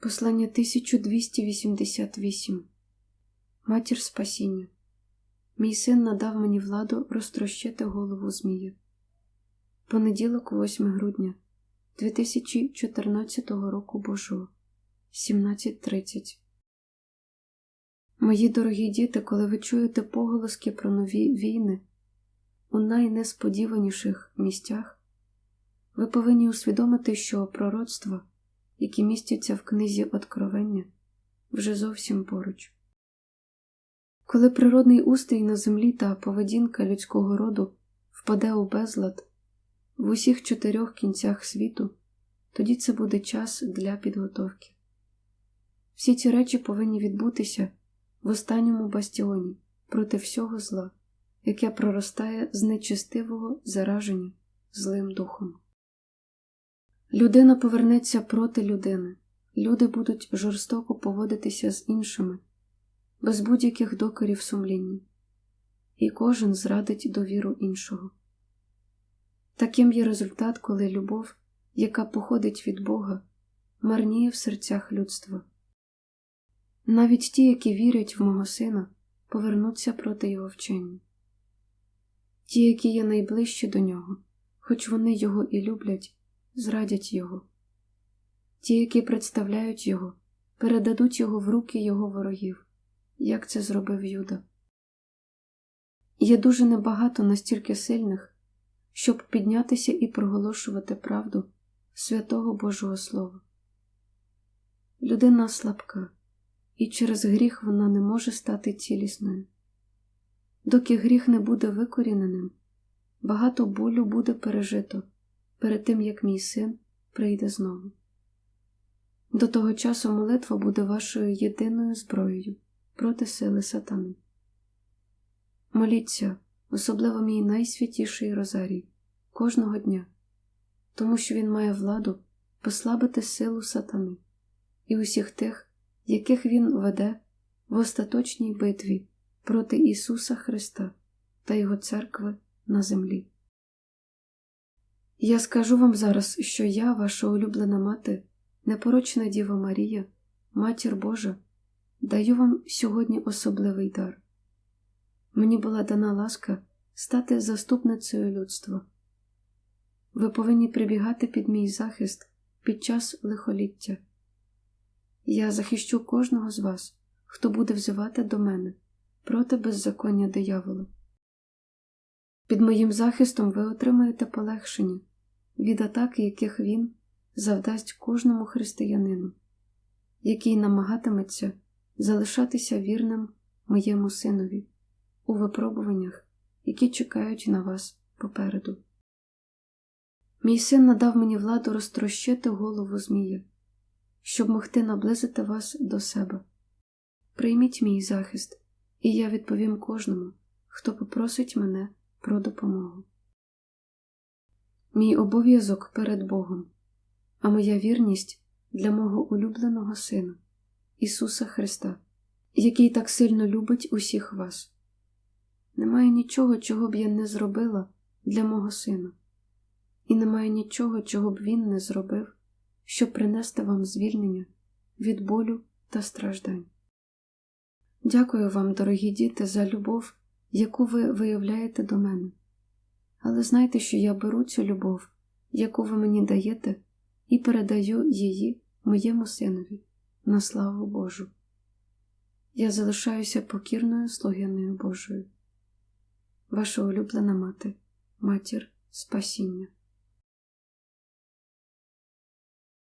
Послання 1288 Матір Спасіння. Мій син надав мені владу розтрощити голову Змія. Понеділок, 8 грудня 2014 року Божого, 17.30. Мої дорогі діти, коли ви чуєте поголоски про нові війни у найнесподіваніших місцях, ви повинні усвідомити, що пророцтва які містяться в книзі Откровення, вже зовсім поруч. Коли природний устрій на землі та поведінка людського роду впаде у безлад в усіх чотирьох кінцях світу, тоді це буде час для підготовки. Всі ці речі повинні відбутися в останньому бастіоні проти всього зла, яке проростає з нечистивого зараження злим духом. Людина повернеться проти людини, люди будуть жорстоко поводитися з іншими, без будь-яких докорів сумління, і кожен зрадить довіру іншого. Таким є результат, коли любов, яка походить від Бога, марніє в серцях людства. Навіть ті, які вірять в мого сина, повернуться проти його вчення. Ті, які є найближчі до нього, хоч вони його і люблять зрадять його. Ті, які представляють його, передадуть його в руки його ворогів, як це зробив Юда. Є дуже небагато настільки сильних, щоб піднятися і проголошувати правду святого Божого Слова. Людина слабка, і через гріх вона не може стати цілісною. Доки гріх не буде викоріненим, багато болю буде пережито перед тим як мій син прийде знову. До того часу молитва буде вашою єдиною зброєю проти сили сатани. Моліться, особливо мій найсвятіший Розарій, кожного дня, тому що він має владу послабити силу сатани і усіх тих, яких він веде в остаточній битві проти Ісуса Христа та Його церкви на землі. Я скажу вам зараз, що я, ваша улюблена мати, непорочна Діва Марія, Матір Божа, даю вам сьогодні особливий дар. Мені була дана ласка стати заступницею людства. Ви повинні прибігати під мій захист під час лихоліття. Я захищу кожного з вас, хто буде взивати до мене проти беззаконня диявола. Під моїм захистом ви отримаєте полегшення від атаки, яких він завдасть кожному християнину, який намагатиметься залишатися вірним моєму синові у випробуваннях, які чекають на вас попереду. Мій син надав мені владу розтрощити голову Змія, щоб могти наблизити вас до себе. Прийміть мій захист, і я відповім кожному, хто попросить мене про допомогу мій обов'язок перед Богом, а моя вірність для мого улюбленого Сина, Ісуса Христа, який так сильно любить усіх вас. Немає нічого, чого б я не зробила для мого сина, і немає нічого, чого б він не зробив, щоб принести вам звільнення від болю та страждань. Дякую вам, дорогі діти, за любов, яку ви виявляєте до мене. Але знайте, що я беру цю любов, яку ви мені даєте, і передаю її моєму синові на славу Божу. Я залишаюся покірною слугиною Божою. Ваша улюблена мати, матір спасіння.